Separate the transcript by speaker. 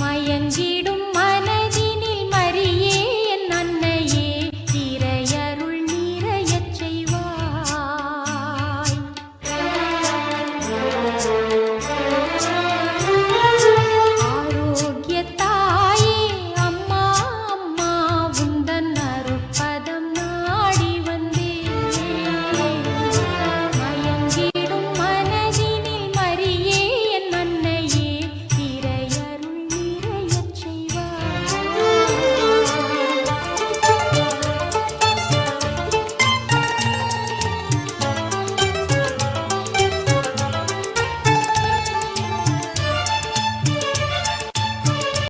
Speaker 1: மயங்கிடும்